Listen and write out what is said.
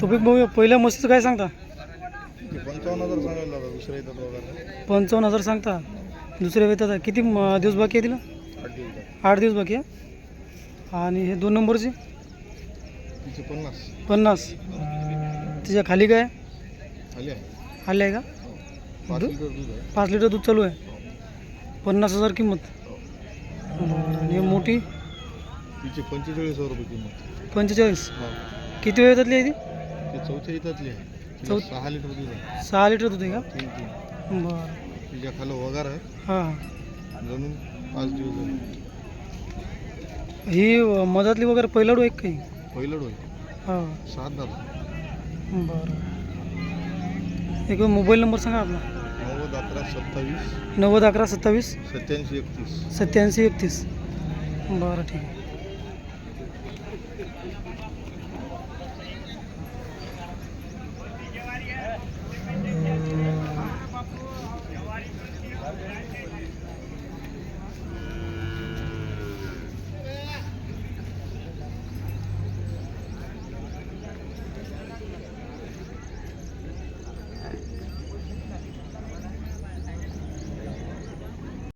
तुम्ही भाऊ पहिल्या म्हशीचं काय सांगता? पंचावन्न हजार सांगायला दुसऱ्या येतात वगैरे पंचावन्न हजार सांगता. दुसऱ्या वेतात किती म- दिवस बाकी आहे तिला? आठ दिवसात आठ दिवस बाकी आहे? आणि हे दोन नंबरचे? तिचे पन्नास. पन्नास. त्याच्याखाली काय? आले आहे. आले आहे का? पाच दु- लिटर दूध आहे. पाच लिटर दूध चालू आहे. पन्नास हजार किंमत. बरं आणि हे मोठी? तिचे पंचेचाळीस हजार रुपये किंमत. पंचेचाळीस? हो. किती वेळ येतातली आहे ती ते चौथ्या येतातली आहे. तिला चौ- सहा लिटर दूध आहे. सहा लिटर दूध आहे का? तीन तीन. बरं. तिच्या खाली वगार आहे. हां. जमीन पाच दिवस झाले. ही अ, मधातली वगैरे पहिलाडू आहे का काही? पहिलं डोय हां. सात दादा बरं. एक मोबाईल नंबर सांगा आपला. नव्वद अकरा सत्तावीस. नव्वद अकरा सत्तावीस? सत्याऐंशी एकतीस. सत्याऐंशी एकतीस. बरं ठीक आहे.